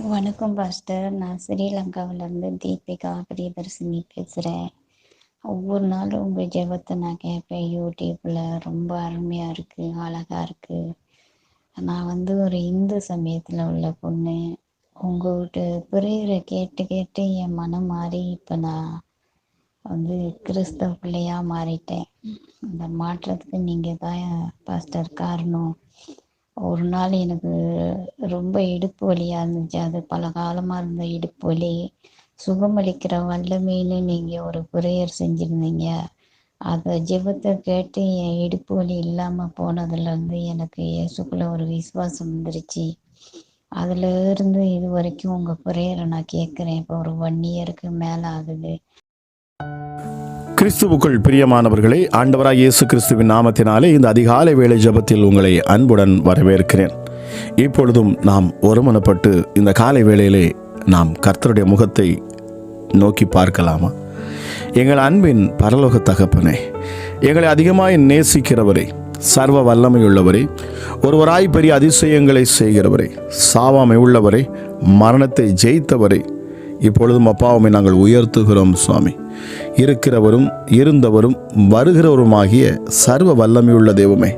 வணக்கம் பாஸ்டர். நான் ஸ்ரீலங்காவிலேருந்து தீபிகா பிரியதர்சினி பேசுகிறேன் ஒவ்வொரு நாளும் உங்கள் ஜெபத்தை நான் கேட்பேன். யூடியூப்பில் ரொம்ப அருமையாக இருக்குது அழகாக இருக்குது நான் வந்து ஒரு இந்து சமயத்தில் உள்ள பொண்ணு. உங்கள் வீட்டு கேட்டு கேட்டு என் மனம் மாறி இப்போ நான் வந்து கிறிஸ்தவ பிள்ளையாக மாறிட்டேன். இந்த மாற்றத்துக்கு நீங்கள் தான் பாஸ்டர் காரணம். ஒரு நாள் எனக்கு ரொம்ப இடுப்பு வலியாக இருந்துச்சு. அது பல காலமாக இருந்த இடுப்பு வலி. சுகமளிக்கிற வல்லமைன்னு நீங்கள் ஒரு ப்ரேயர் செஞ்சுருந்தீங்க. அதை ஜெபத்தை கேட்டு என் இடுப்பு வலி இல்லாமல் போனதுலேருந்து எனக்கு இயேசுக்குள்ள ஒரு விசுவாசம் வந்துருச்சு. அதுல இருந்து இது வரைக்கும் உங்கள் ப்ரேயரை நான் கேட்குறேன் இப்போ ஒரு ஒன் இயருக்கு மேலே ஆகுது. கிறிஸ்துவுக்குள் பிரியமானவர்களே ஆண்டவராக இயேசு கிறிஸ்துவின் நாமத்தினாலே இந்த அதிகாலை வேளை ஜெபத்தில் உங்களை அன்புடன் வரவேற்கிறேன். இப்பொழுதும் நாம் ஒருமனப்பட்டு இந்த காலை வேளையிலே நாம் கர்த்தருடைய முகத்தை நோக்கி பார்க்கலாமா? எங்கள் அன்பின் பரலோக தகப்பனே எங்களை அதிகமாய் நேசிக்கிறவரே சர்வ வல்லமையுள்ளவரே ஒருவராய் பெரிய அதிசயங்களை செய்கிறவரே சாவாமை உள்ளவரே மரணத்தை ஜெயித்தவரே இப்பொழுதும் அப்பாவுமே நாங்கள் உயர்த்துகிறோம் சுவாமி. இருக்கிறவரும் இருந்தவரும் வருகிறவருமாகிய சர்வ வல்லமையுள்ள தெய்வமே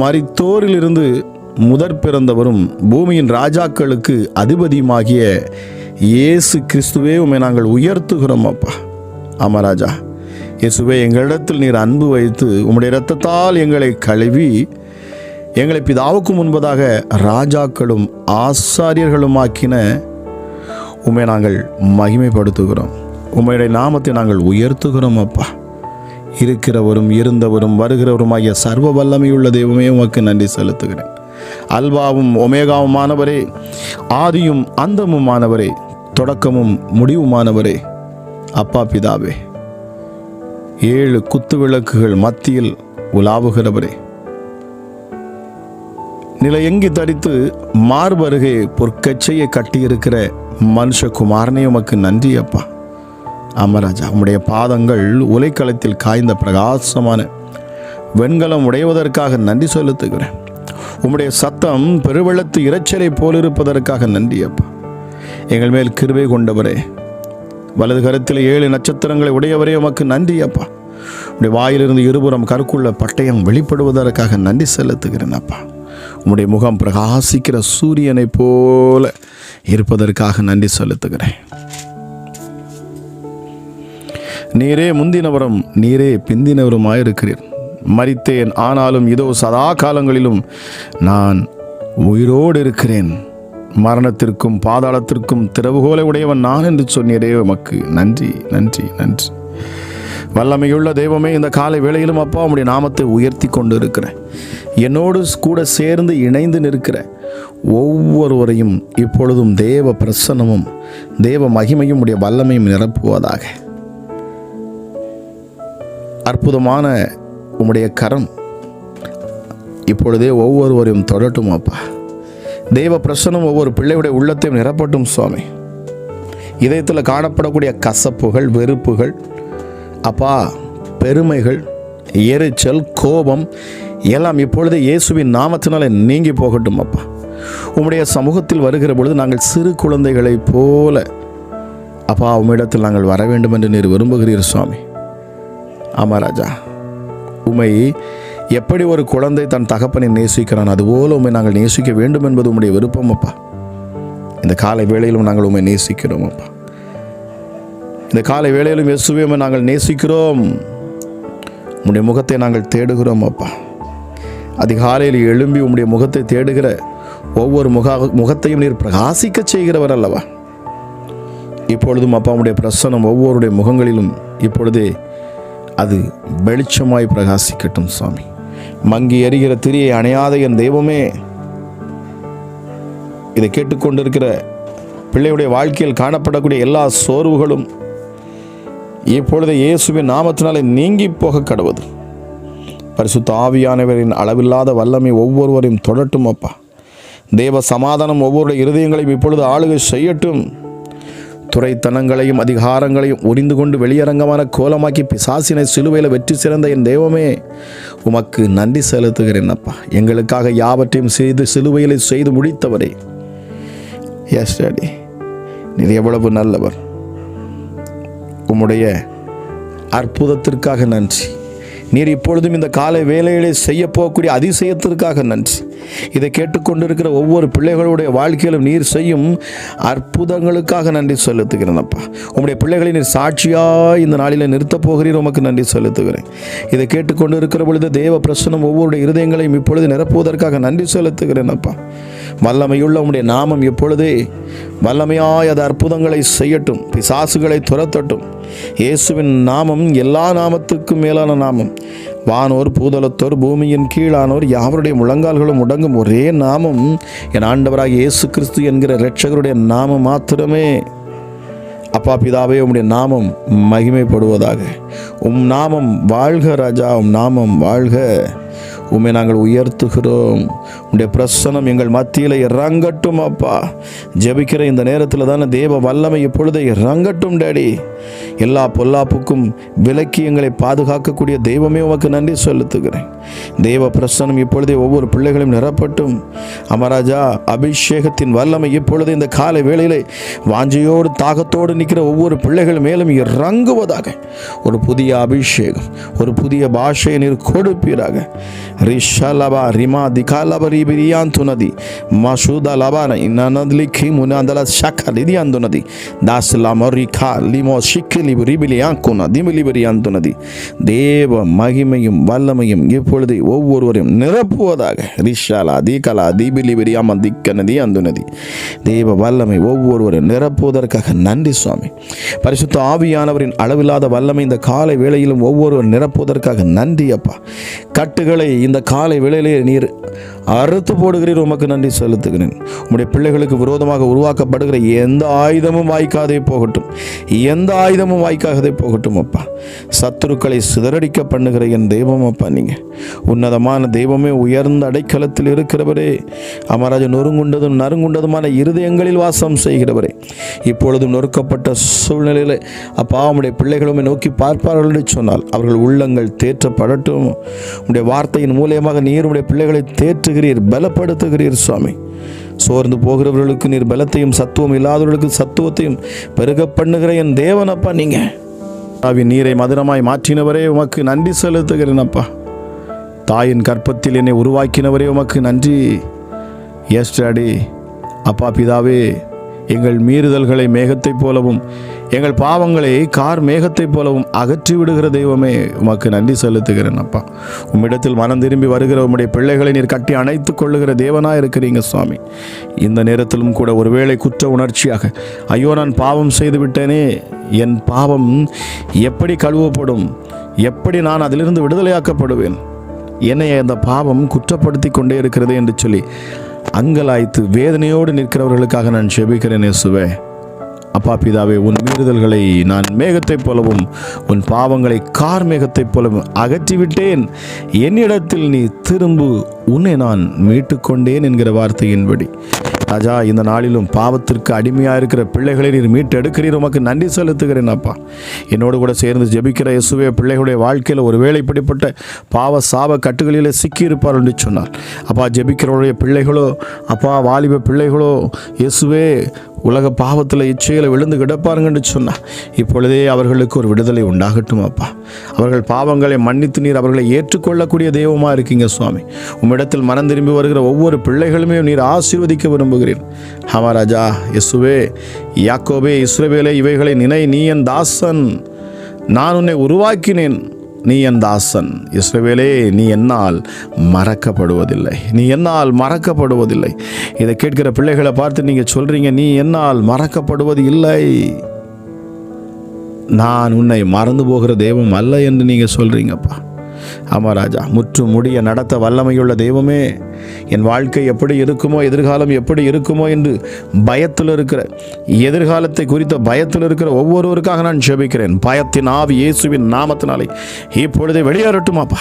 மறித்தோரிலிருந்து முதற் பிறந்தவரும் பூமியின் ராஜாக்களுக்கு அதிபதியுமாகிய இயேசு கிறிஸ்துவே உமை நாங்கள் உயர்த்துகிறோம் அப்பா. அமராஜா இயேசுவே எங்களிடத்தில் நீர் அன்பு வைத்து உம்முடைய இரத்தத்தால் எங்களை கழுவி எங்களை பிதாவுக்கு முன்பதாக ராஜாக்களும் ஆசாரியர்களுமாக்கின உமை நாங்கள் மகிமைப்படுத்துகிறோம். உம்முடைய நாமத்தை நாங்கள் உயர்த்துகிறோம் அப்பா. இருக்கிறவரும் இருந்தவரும் வருகிறவருமாகிய சர்வ வல்லமையுள்ள தெய்வமே உமக்கு நன்றி செலுத்துகிறேன். அல்வாவும் ஒமேகாவுமானவரே ஆதியும் அந்தமுமானவரே தொடக்கமும் முடிவுமானவரே அப்பா பிதாவே. ஏழு குத்து விளக்குகள் மத்தியில் உலாவுகிறவரே. நிலையங்கி தரித்து மார்பருகே பொற்கச்சையை கட்டியிருக்கிற மனுஷகுமாரனே உமக்கு நன்றி அப்பா. அமராஜா உம்முடைய பாதங்கள் உலைக்களத்தில் காய்ந்த பிரகாசமான வெண்கலம் உடைவதற்காக நன்றி செலுத்துகிறேன். உம்முடைய சத்தம் பெருவெள்ளத்து இரைச்சலை போலிருப்பதற்காக நன்றி அப்பா. எங்கள் மேல் கிருபை கொண்டவரே. வலது கரத்தில் ஏழு நட்சத்திரங்களை உடையவரே உமக்கு நன்றி அப்பா. உடைய வாயிலிருந்து இருபுறம் கருக்குள்ள பட்டயம் வெளிப்படுவதற்காக நன்றி செலுத்துகிறேன் அப்பா. உம்முடைய முகம் பிரகாசிக்கிற சூரியனைப் போல இருப்பதற்காக நன்றி செலுத்துகிறேன். நீரே முந்தினவரும் நீரே பிந்தினவருமாயிருக்கிறீர். மறித்தேன் ஆனாலும் இதோ சதா காலங்களிலும் நான் உயிரோடு இருக்கிறேன் மரணத்திற்கும் பாதாளத்திற்கும் திறவுகோலை உடையவன் நான் என்று சொன்னீரே உமக்கு நன்றி நன்றி நன்றி. வல்லமையுள்ள தெய்வமே இந்த காலை வேளையிலும் அப்பா உடைய நாமத்தை உயர்த்தி கொண்டு இருக்கிறேன் என்னோடு கூட சேர்ந்து இணைந்து நிற்கிற ஒவ்வொருவரையும் இப்பொழுதும் தேவ பிரசன்னமும் தேவ மகிமையும் உடைய வல்லமையும் நிரப்புவதாக. அற்புதமான உம்முடைய கரம் இப்பொழுதே ஒவ்வொருவரையும் தொடட்டும் அப்பா. தெய்வ பிரசனம் ஒவ்வொரு பிள்ளையுடைய உள்ளத்தையும் நிரப்பட்டும் சுவாமி. இதயத்தில் காணப்படக்கூடிய கசப்புகள் வெறுப்புகள் அப்பா பெருமைகள் எரிச்சல் கோபம் எல்லாம் இப்பொழுதே இயேசுவின் நாமத்தினாலே நீங்கி போகட்டும் அப்பா. உம்முடைய சமூகத்தில் வருகிற பொழுது நாங்கள் சிறு குழந்தைகளைப் போல அப்பா உம்மிடத்தில் நாங்கள் வர வேண்டும் என்று நீர் விரும்புகிறீர் சுவாமி. ஆமாம் ராஜா. உமை எப்படி ஒரு குழந்தை தன் தகப்பனை நேசிக்கிறான் அதுபோல உண்மை நாங்கள் நேசிக்க வேண்டும் என்பது உம்முடைய விருப்பம் அப்பா. இந்த காலை வேளையிலும் நாங்கள் உண்மை நேசிக்கிறோம் அப்பா. இந்த காலை வேளையிலும் இயேசுவே நாங்கள் நேசிக்கிறோம். உம்முடைய முகத்தை நாங்கள் தேடுகிறோம் அப்பா. அதிகாலையில் எழும்பி உம்முடைய முகத்தை தேடுகிற ஒவ்வொரு முக முகத்தையும் நீர் பிரகாசிக்க செய்கிறவர் அல்லவா? இப்பொழுதும் அப்பா உம்முடைய பிரசனம் ஒவ்வொருடைய முகங்களிலும் இப்பொழுதே அது வெளிச்சமாய் பிரகாசிக்கட்டும் சுவாமி. மங்கி எரிகிற திரியை அணையாத என் தெய்வமே. இதை கேட்டுக்கொண்டிருக்கிற பிள்ளையுடைய வாழ்க்கையில் காணப்படக்கூடிய எல்லா சோர்வுகளும் இப்பொழுது இயேசுவின் நாமத்தினாலே நீங்கி போக கடவுது. பரிசுத்த ஆவியானவரின் அளவில்லாத வல்லமை ஒவ்வொருவரையும் தொடட்டும் அப்பா. தேவ சமாதானம் ஒவ்வொருடைய இருதயங்களையும் இப்பொழுது ஆளுகை செய்யட்டும். துறைத்தனங்களையும் அதிகாரங்களையும் உரிந்து கொண்டு வெளியரங்கமான கோலமாக்கி பிசாசினை சிலுவையில் வெற்றி சிறந்த என் தெய்வமே உமக்கு நன்றி செலுத்துகிறேன் அப்பா. எங்களுக்காக யாவற்றையும் செய்து சிலுவையில் செய்து முடித்தவரே. எஸ் டாடி நீர் எவ்வளவு நல்லவர். உம்முடைய அற்புதத்திற்காக நன்றி. நீர் இப்பொழுதும் இந்த காலை வேலைகளை செய்ய போகக்கூடிய அதிசயத்திற்காக நன்றி. இதை கேட்டுக்கொண்டிருக்கிற ஒவ்வொரு பிள்ளைகளுடைய வாழ்க்கையிலும் நீர் செய்யும் அற்புதங்களுக்காக நன்றி செலுத்துகிறேன்ப்பா. உங்களுடைய பிள்ளைகளை நீர் சாட்சியாக இந்த நாளில் நிறுத்தப் போகிறீர் உமக்கு நன்றி செலுத்துகிறேன். இதை கேட்டுக்கொண்டு இருக்கிற பொழுது தேவ பிரசனம் ஒவ்வொரு இருதயங்களையும் இப்பொழுது நிரப்புவதற்காக நன்றி செலுத்துகிறேன் அப்பா வல்லமையுள்ள உங்களுடைய நாமம் எப்பொழுதே வல்லமையாய் அது அற்புதங்களை செய்யட்டும் பிசாசுகளை துரத்தட்டும். இயேசுவின் நாமம் எல்லா நாமத்துக்கும் மேலான நாமம். வானோர் பூதலத்தோர் பூமியின் கீழானோர் யாவருடைய முழங்கால்களும் முடங்கும் ஒரே நாமம். என் ஆண்டவராக இயேசு கிறிஸ்து என்கிற இரட்சகருடைய நாமம் மாத்திரமே. அப்பா பிதாவே உம்முடைய நாமம் மகிமைப்படுவதாக. உம் நாமம் வாழ்க ராஜா உம் நாமம் வாழ்க. உம்மை நாங்கள் உயர்த்துகிறோம். உடைய பிரசனம் எங்கள் மத்தியில் இறங்கட்டும் அப்பா. ஜெபிக்கிற இந்த நேரத்தில் தானே தேவ வல்லமை இப்பொழுது இறங்கட்டும் டேடி. எல்லா பொல்லாப்புக்கும் விலக்கி எங்களை பாதுகாக்கக்கூடிய தெய்வமே உமக்கு நன்றி செலுத்துகிறேன். தேவ பிரசனம் இப்பொழுதே ஒவ்வொரு பிள்ளைகளும் நிரப்பட்டும். அமராஜா அபிஷேகத்தின் வல்லமை இப்பொழுது இந்த காலை வேளையிலே வாஞ்சையோடு தாகத்தோடு நிற்கிற ஒவ்வொரு பிள்ளைகள் மேலும் இறங்குவதாக. ஒரு புதிய அபிஷேகம் ஒரு புதிய பாஷையை நீர் கொடுப்பீராக. ரிஷலபா ரிமா திகாலப ரிபிரியாந்துனதி மசூத லபான இன்னனத்லிக்கி முனாந்தல ஷக்க லிதியாந்துனதி தாஸ்லா மொரிகா லிமோ ஷிக்கு லிபு ரிபிலியாக்குன நதி தேவ மகிமையும் வல்லமையும் இப்பொழுது ஒவ்வொருவரையும் நிரப்புவதாக ரிஷாலா தீகலா நதி திக்கனதி அந்துனதி தேவ வல்லமை ஒவ்வொருவரையும் நிரப்புவதற்காக நன்றி சுவாமி பரிசுத்த ஆவியானவரின் அளவில்லாத வல்லமை இந்த காலை வேளையிலும் ஒவ்வொருவர் நிரப்புவதற்காக நன்றி அப்பா கட்டுகள் இந்த காலை வேளையிலே நீர் அறுத்து போடுகிறீர் உமக்கு நன்றி செலுத்துகிறேன். உம்முடைய பிள்ளைகளுக்கு விரோதமாக உருவாக்கப்படுகிற எந்த ஆயுதமும் வாய்க்காதே போகட்டும். எந்த ஆயுதமும் வாய்க்காதே போகட்டும் அப்பா. சத்துருக்களை சிதறடிக்க பண்ணுகிற என் தெய்வம் அப்பா நீங்கள் உன்னதமான தெய்வமே உயர்ந்த அடைக்கலத்தில் இருக்கிறவரே. அமராஜ நொறுங்குண்டதும் நறுங்குண்டதுமான இருதயங்களில் வாசம் செய்கிறவரே. இப்பொழுதும் நொறுக்கப்பட்ட சூழ்நிலையில் அப்பா உடைய பிள்ளைகளுமே நோக்கி பார்ப்பார்கள் என்று சொன்னால் அவர்கள் உள்ளங்கள் தேற்றப்படட்டும். உடைய வார்த்தையின் மூலியமாக நீர் உடைய பிள்ளைகளை தேற்றுகிறீர் பலப்படுத்துகிறீர் சுவாமி. சோர்ந்து போகிறவர்களுக்கு நீர் பலத்தையும் சத்துவம் இல்லாதவர்களுக்கு சத்துவத்தையும் பெருக பண்ணுகிற என் தேவனப்பா நீங்க. ஆவின் நீரை மதுரமாய் மாற்றினவரே உமக்கு நன்றி செலுத்துகிறேன் அப்பா. தாயின் கற்பத்தில் என்னை உருவாக்கினவரே உமக்கு நன்றி. எஸ்டாடி அப்பா பிதாவே எங்கள் மீறுதல்களை மேகத்தைப் போலவும் எங்கள் பாவங்களை கார் மேகத்தைப் போலவும் அகற்றி விடுகிற தெய்வமே உமக்கு நன்றி செலுத்துகிறேன் அப்பா. உம்மிடத்தில் மனம் திரும்பி வருகிற உம்முடைய பிள்ளைகளை நீர் கட்டி அணைத்து கொள்ளுகிற தேவனாக இருக்கிறீங்க சுவாமி. இந்த நேரத்திலும் கூட ஒருவேளை குற்ற உணர்ச்சியாக ஐயோ நான் பாவம் செய்து விட்டேனே என் பாவம் எப்படி கழுவப்படும் எப்படி நான் அதிலிருந்து விடுதலையாக்கப்படுவேன் என்னை அந்த பாவம் குற்றப்படுத்தி கொண்டே இருக்கிறது என்று சொல்லி அங்கலாய்த்து வேதனையோடு நிற்கிறவர்களுக்காக நான் செபிக்கிறேன் இயேசுவே. அப்பா பிதாவே உன் மீறுதல்களை நான் மேகத்தைப் போலவும் உன் பாவங்களை கார் மேகத்தைப் போலவும் அகற்றிவிட்டேன். என்னிடத்தில் நீ திரும்பு உன்னை நான் மீட்டுக்கொண்டேன் என்கிற வார்த்தையின்படி. ராஜா இந்த நாளிலும் பாவத்திற்கு அடிமையாக இருக்கிற பிள்ளைகளை நீர் மீட்டு எடுக்கிறீர் உமக்கு நன்றி செலுத்துகிறேன் அப்பா. என்னோடு கூட சேர்ந்து ஜெபிக்கிற இயேசுவே பிள்ளைகளுடைய வாழ்க்கையில் ஒருவேளை இப்படிப்பட்ட பாவ சாப கட்டுகளிலே சிக்கியிருப்பார் என்று சொன்னார். அப்பா ஜெபிக்கிறவருடைய பிள்ளைகளோ அப்பா வாலிப பிள்ளைகளோ இயேசுவே உலக பாவத்தில் இச்சையில் விழுந்து கிடப்பாருங்கன்னு சொன்னா இப்பொழுதே அவர்களுக்கு ஒரு விடுதலை உண்டாகட்டும் அப்பா. அவர்கள் பாவங்களை மன்னித்து நீர் அவர்களை ஏற்றுக்கொள்ளக்கூடிய தெய்வமாக இருக்கீங்க சுவாமி. உம்மிடத்தில் மனம் திரும்பி வருகிற ஒவ்வொரு பிள்ளைகளுமே நீர் ஆசீர்வதிக்க விரும்புகிறேன் ஆமா ராஜா யசுவே யாக்கோபே இஸ்ரவேலே இவைகளை நினை நீ என் தாசன். நான் உன்னை உருவாக்கினேன். நீ என் தாசன். இஸ்ரவேலே நீ என்னால் மறக்கப்படுவதில்லை. நீ என்னால் மறக்கப்படுவதில்லை. இதை கேட்கிற பிள்ளைகளை பார்த்து நீங்கள் சொல்கிறீங்க நீ என்னால் மறக்கப்படுவது இல்லை நான் உன்னை மறந்து போகிற தெய்வம் அல்ல என்று நீங்கள் சொல்கிறீங்கப்பா ஆமாம் ராஜா முற்று முடிய நடத்த வல்லமையுள்ள தெய்வமே என் வாழ்க்கை எப்படி இருக்குமோ எதிர்காலம் எப்படி இருக்குமோ என்று பயத்தில் இருக்கிற எதிர்காலத்தை குறித்த பயத்தில் இருக்கிற ஒவ்வொருவருக்காக நான் ஜெபிக்கிறேன். பயத்தின் ஆவி இயேசுவின் நாமத்தினாலே இப்பொழுதே வெளியேறட்டுமாப்பா.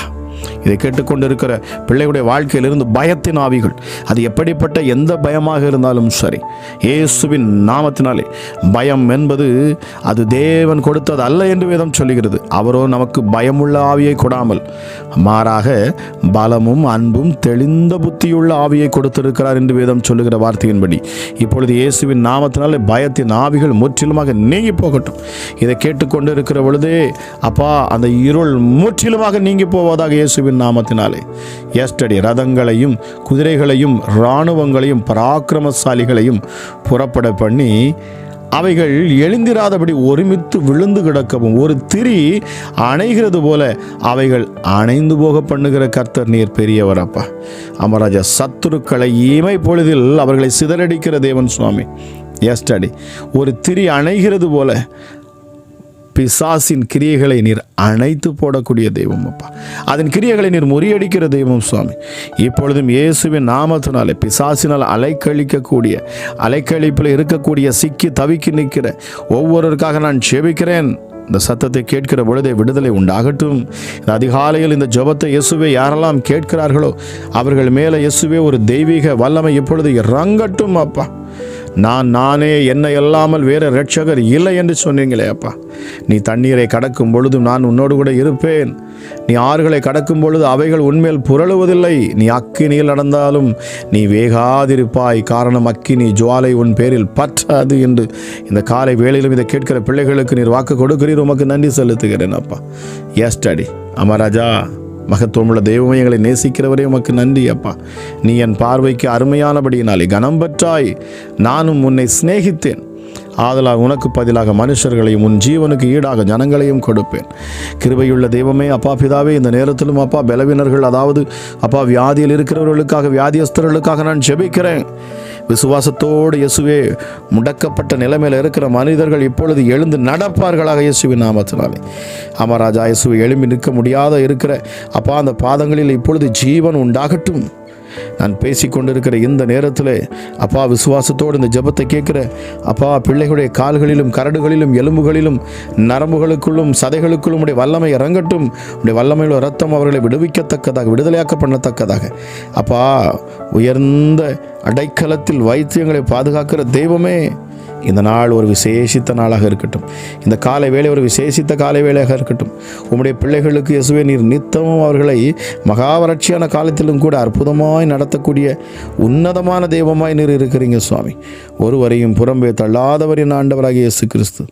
இதை கேட்டுக்கொண்டிருக்கிற பிள்ளைகளுடைய வாழ்க்கையிலிருந்து பயத்தின் ஆவிகள். அது எப்படிப்பட்ட எந்த பயமாக இருந்தாலும் சரி இயேசுவின் நாமத்தினாலே பயம் என்பது அது தேவன் கொடுத்தது அல்ல என்று வேதம் சொல்லுகிறது. அவரோ நமக்கு பயமுள்ள ஆவியை கொடாமல் மாறாக பலமும் அன்பும் தெளிந்த புத்தியுள்ள ஆவியை கொடுத்திருக்கிறார் என்று வேதம் சொல்லுகிற வார்த்தையின்படி. இப்பொழுது இயேசுவின் நாமத்தினாலே பயத்தின் ஆவிகள் முற்றிலுமாக நீங்கி போகட்டும். இதை கேட்டுக்கொண்டு இருக்கிற பொழுதே அப்பா அந்த இருள் முற்றிலுமாக நீங்கி போவதாக இயேசுவின் நாமத்தினாலே. எஸ்டடி ரதங்களையும் குதிரைகளையும் இராணுவங்களையும் பராக்கிரமசாலிகளையும் புறப்பட பண்ணி அவைகள் எழுந்திராதபடி ஒருமித்து விழுந்து கிடக்கவும் ஒரு திரி அணைகிறது போல அவைகள் அணைந்து போக பண்ணுகிற கர்த்தர் நீர் பெரியவரப்பா அமராஜா சத்துருக்களை இமை பொழுதில் அவர்களை சிதறடிக்கிற தேவன் சுவாமி. எஸ்டடி ஒரு திரி அணைகிறது போல பிசாசின் கிரியைகளை நீர் அணைத்து போடக்கூடிய தெய்வம் அப்பா. அதன் கிரியைகளை நீர் முறியடிக்கிற தெய்வம் சுவாமி. இப்பொழுதும் இயேசுவின் நாமத்தினாலே பிசாசினால் அலைக்கழிக்கக்கூடிய அலைக்கழிப்பில் இருக்கக்கூடிய சிக்கி தவிக்கி நிற்கிற ஒவ்வொருவருக்காக நான் செபிக்கிறேன் இந்த சத்தத்தை கேட்கிற பொழுதே விடுதலை உண்டாகட்டும். இந்த அதிகாலையில் இந்த ஜபத்தை இயேசுவை யாரெல்லாம் கேட்கிறார்களோ அவர்கள் மேலே இயேசுவே ஒரு தெய்வீக வல்லமை இப்பொழுது இறங்கட்டும் அப்பா. நான் நானே என்னை அல்லாமல் வேறு ரட்சகர் இல்லை என்று சொன்னீங்களே அப்பா. நீ தண்ணீரை கடக்கும் பொழுதும் நான் உன்னோடு கூட இருப்பேன். நீ ஆறுகளை கடக்கும் பொழுது அவைகள் உன்மேல் புரளுவதில்லை. நீ அக்கினியில் நடந்தாலும் நீ வேகாதிருப்பாய். காரணம் அக்கினி ஜுவாலை உன் பேரில் பற்றாது என்று இந்த காலை வேளையிலும் இதை கேட்கிற பிள்ளைகளுக்கு நீர் வாக்கு கொடுக்கிறீர். உமக்கு நன்றி செலுத்துகிறேன் அப்பா. எஸ் டாடி அமராஜா. மகத்துவமுள்ள தெய்வமே எங்களை நேசிக்கிறவரே உமக்கு நன்றி அப்பா. நீ என் பார்வைக்கு அருமையானபடியினாலே கனம் பெற்றாய். நானும் உன்னை சிநேகித்தேன். ஆதலால் உனக்கு பதிலாக மனுஷர்களையும் உன் ஜீவனுக்கு ஈடாக ஜனங்களையும் கொடுப்பேன். கிருபையுள்ள தெய்வமே அப்பா பிதாவே இந்த நேரத்திலும் அப்பா பலவினர்கள் அதாவது அப்பா வியாதியில் இருக்கிறவர்களுக்காக வியாதியஸ்தர்களுக்காக நான் ஜெபிக்கிறேன். விசுவாசத்தோடு இயேசுவே முடக்கப்பட்ட நிலைமையில் இருக்கிற மனிதர்கள் இப்பொழுது எழுந்து நடப்பார்களாக இயேசுவின் நாமத்தினாலே. அமராஜா இயேசுவை எழும்பி நிற்க முடியாத இருக்கிற அப்பா அந்த பாதங்களில் இப்பொழுது ஜீவன் உண்டாகட்டும். நான் பேசிக்கொண்டிருக்கிற இந்த நேரத்தில் அப்பா விசுவாசத்தோடு இந்த ஜெபத்தை கேட்குற அப்பா பிள்ளைகளுடைய கால்களிலும் கரடுகளிலும் எலும்புகளிலும் நரம்புகளுக்குள்ளும் சதைகளுக்குள்ளும் உடைய வல்லமை இறங்கட்டும். உடைய வல்லமையுள்ள ரத்தம் அவர்களை விடுவிக்கத்தக்கதாக விடுதலையாக்க பண்ணத்தக்கதாக அப்பா உயர்ந்த அடைக்கலத்தில் வைத்தியங்களை பாதுகாக்கிற தெய்வமே இந்த நாள் ஒரு விசேஷித்த நாளாக இருக்கட்டும். இந்த காலை வேலை ஒரு விசேஷித்த காலை வேலையாக இருக்கட்டும். உம்முடைய பிள்ளைகளுக்கு இயேசுவே நீர் நித்தமும் அவர்களை மகாவறட்சியான காலத்திலும் கூட அற்புதமாய் நடத்தக்கூடிய உன்னதமான தெய்வமாய் நீர் இருக்கிறீங்க சுவாமி. ஒருவரையும் புறம்பே தள்ளாதவரின் ஆண்டவராகிய இயேசு கிறிஸ்து.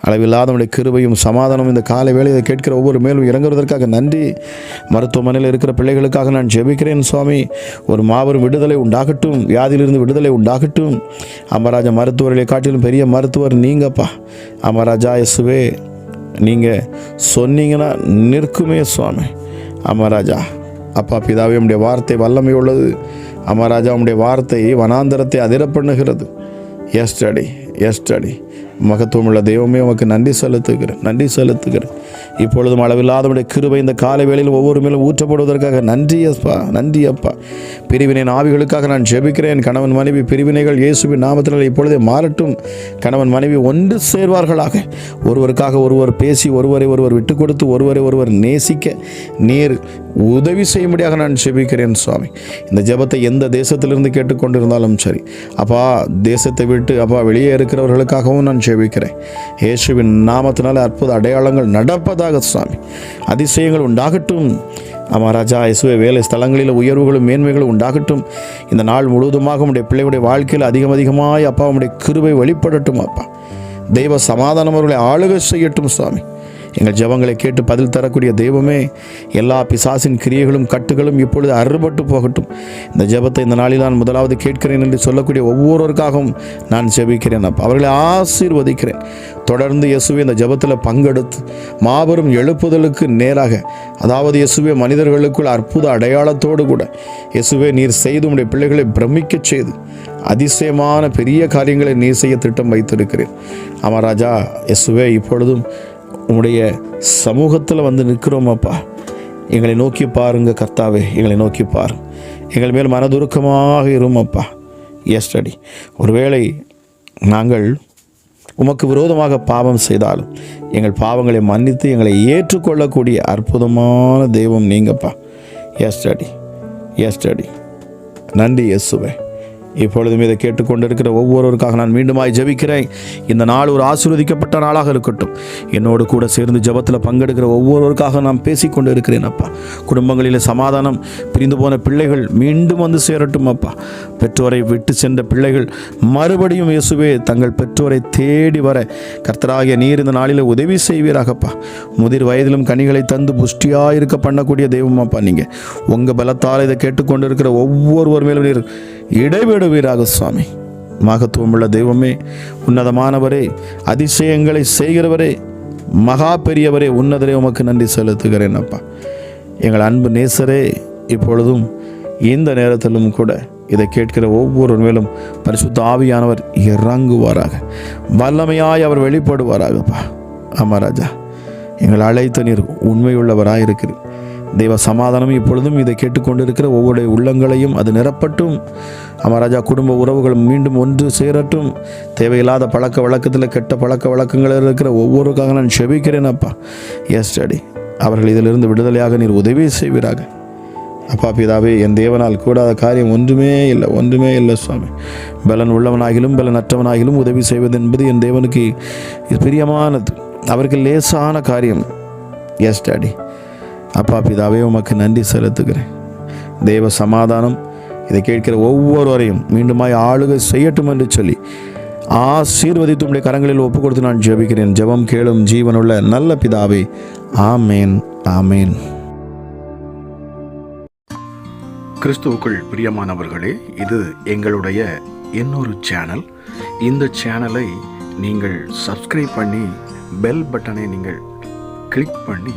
அளவில்லாத கிருபையும் சமாதானம் இந்த காலை வேலையை கேட்கிற ஒவ்வொரு மேலும் இறங்குவதற்காக நன்றி. மருத்துவமனையில் இருக்கிற பிள்ளைகளுக்காக நான் ஜெபிக்கிறேன் சுவாமி. ஒரு மாபெரும் விடுதலை உண்டாகட்டும். வியாதியிலிருந்து விடுதலை உண்டாகட்டும். அமராஜா மருத்துவர்களை காட்டிலும் பெரிய மருத்துவர் நீங்கப்பா. அமராஜா இயேசுவே நீங்கள் சொன்னீங்கன்னா நிற்குமே சுவாமி. அமராஜா அப்பா பிதாவே உடைய வார்த்தை வல்லமை உள்ளது. அமராஜா உடைய வார்த்தை வனாந்தரத்தை அதிர பண்ணுகிறது எஸ்டடி டாடி எஸ் மகத்துவமுள்ள தெய்வமே உமக்கு நன்றி செலுத்துகிறேன் நன்றி செலுத்துகிறேன். இப்பொழுதும் அளவில்லாதவனுடைய கிருபை இந்த காலை வேளையில் ஒவ்வொரு மேலும் ஊற்றப்படுவதற்காக நன்றி அப்பா நன்றி அப்பா. பிரிவினை ஆவிகளுக்காக நான் ஜெபிக்கிறேன். கணவன் மனைவி பிரிவினைகள் இயேசுவின் நாமத்தினால் இப்பொழுதே மாறட்டும். கணவன் மனைவி ஒன்று சேர்வார்களாக. ஒருவருக்காக ஒருவர் பேசி ஒருவரை ஒருவர் விட்டு கொடுத்து ஒருவரை ஒருவர் நேசிக்க நேர் உதவி செய்யும்படியாக நான் செபிக்கிறேன் சுவாமி. இந்த ஜெபத்தை எந்த தேசத்திலிருந்து கேட்டுக்கொண்டிருந்தாலும் சரி அப்பா தேசத்தை விட்டு அப்பா வெளியே இருக்கிறவர்களுக்காகவும் நான் செபிக்கிறேன் இயேசுவின் நாமத்தினால அற்புத அடையாளங்கள் நடப்பதாக சுவாமி. அதிசயங்கள் உண்டாகட்டும். ஆமா ராஜா வேலை ஸ்தலங்களில் உயர்வுகளும் மேன்மைகளும் உண்டாகட்டும். இந்த நாள் முழுவதுமாக உடைய பிள்ளைகளுடைய வாழ்க்கையில் அதிகம் அதிகமாய் அப்பா உடைய கிருபை வெளிப்படட்டும் அப்பா. தெய்வ சமாதானம் அவர்களை ஆளுகை செய்யட்டும் சுவாமி. எங்கள் ஜெபங்களை கேட்டு பதில் தரக்கூடிய தெய்வமே எல்லா பிசாசின் கிரியைகளும் கட்டுகளும் இப்பொழுது அறுபட்டு போகட்டும். இந்த ஜெபத்தை இந்த நாளில் நான் முதலாவது கேட்கிறேன் என்று சொல்லக்கூடிய ஒவ்வொருவருக்காகவும் நான் ஜெபிக்கிறேன் அப்பா. அவர்களை ஆசீர்வதிக்கிறேன். தொடர்ந்து இயேசுவை இந்த ஜெபத்தில் பங்கெடுத்து மாபெரும் எழுப்புதலுக்கு நேராக அதாவது இயேசுவே மனிதர்களுக்குள் அற்புத அடையாளத்தோடு கூட இயேசுவே நீர் செய்து உடைய பிள்ளைகளை பிரமிக்கச் செய்து அதிசயமான பெரிய காரியங்களை நீர் செய்ய திட்டம் வைத்திருக்கிறேன் ஆமாம் ராஜா இயேசுவே இப்பொழுதும் உம்முடைய சமூகத்தில் வந்து நிற்கிறோம் அப்பா எங்களை நோக்கி பாருங்க கர்த்தாவே எங்களை நோக்கி பாரு. எங்கள் மேல் மனதுருக்கமாக இரும் அப்பா எஸ்டடி ஒருவேளை நாங்கள் உமக்கு விரோதமாக பாவம் செய்தாலும் எங்கள் பாவங்களை மன்னித்து எங்களை ஏற்றுக்கொள்ளக்கூடிய அற்புதமான தெய்வம் நீங்கப்பா. எஸ் டாடி எஸ் டாடி நன்றி இயேசுவே. இப்பொழுதும் இதை கேட்டுக்கொண்டிருக்கிற ஒவ்வொருவருக்காக நான் மீண்டுமாய் ஜெபிக்கிறேன். இந்த நாள் ஒரு ஆசீர்வதிக்கப்பட்ட நாளாக இருக்கட்டும். என்னோடு கூட சேர்ந்து ஜெபத்தில் பங்கெடுக்கிற ஒவ்வொருவருக்காக நான் பேசிக்கொண்டு இருக்கிறேன் அப்பா. குடும்பங்களில் சமாதானம் பிரிந்து போன பிள்ளைகள் மீண்டும் வந்து சேரட்டும் அப்பா. பெற்றோரை விட்டு சென்ற பிள்ளைகள் மறுபடியும் இயேசுவே தங்கள் பெற்றோரை தேடி வர கர்த்தராகிய நீர் இந்த நாளில் உதவி செய்வீராகப்பா. முதிர் வயதிலும் கனிகளை தந்து புஷ்டியாக இருக்க பண்ணக்கூடிய தெய்வமாப்பா நீங்கள் உங்கள் பலத்தால் இதை கேட்டுக்கொண்டு இருக்கிற ஒவ்வொருவர் மேலும் நீர் இடைவிடுவீராக சுவாமி. மகத்துவமுள்ள தெய்வமே உன்னதமானவரே அதிசயங்களை செய்கிறவரே மகா பெரியவரே உன்னதரே உமக்கு நன்றி செலுத்துகிறேன் அப்பா. எங்கள் அன்பு நேசரே இப்பொழுதும் இந்த நேரத்திலும் கூட இதை கேட்கிற ஒவ்வொரு மேலும் பரிசுத்த ஆவியானவர் இறங்குவாராக. வல்லமையாய் அவர் வெளிப்படுவாராகப்பா. ஆமா ராஜா எங்கள் அழைத்த நீர் உண்மையுள்ளவராக இருக்கிறீர் தெய்வ சமாதானம் இப்பொழுதும் இதை கேட்டுக்கொண்டிருக்கிற ஒவ்வொரு உள்ளங்களையும் அது நிரப்பட்டும். அமராஜா குடும்ப உறவுகள் மீண்டும் ஒன்று சேரட்டும். தேவையில்லாத பழக்க வழக்கத்தில் கெட்ட பழக்க வழக்கங்களில் இருக்கிற ஒவ்வொருக்காக நான் செபிக்கிறேன் அப்பா. எஸ் டாடி அவர்கள் இதிலிருந்து விடுதலையாக நீர் உதவி செய்வீராக. அப்பா பிதாவே என் தேவனால் கூடாத காரியம் ஒன்றுமே இல்லை ஒன்றுமே இல்லை சுவாமி. பலன் உள்ளவனாகிலும் பலன் அற்றவனாகிலும் உதவி செய்வது என்பது என் தேவனுக்கு பிரியமானது. அவருக்கு லேசான காரியம். எஸ் டாடி அப்பா பிதாவே உமக்கு நன்றி செலுத்துகிறேன். தேவ சமாதானம் இதை கேட்கிற ஒவ்வொருவரையும் மீண்டுமாய் ஆளுகை செய்யட்டும் என்று சொல்லி ஆசீர்வதித்து உடைய கரங்களில் ஒப்பு கொடுத்து நான் ஜெபிக்கிறேன். ஜெபம் கேளும் ஜீவனுள்ள நல்ல பிதாவே ஆமேன் ஆமேன். கிறிஸ்துவுக்குள் பிரியமானவர்களே இது எங்களுடைய இன்னொரு சேனல். இந்த சேனலை நீங்கள் சப்ஸ்கிரைப் பண்ணி பெல் பட்டனை நீங்கள் கிளிக் பண்ணி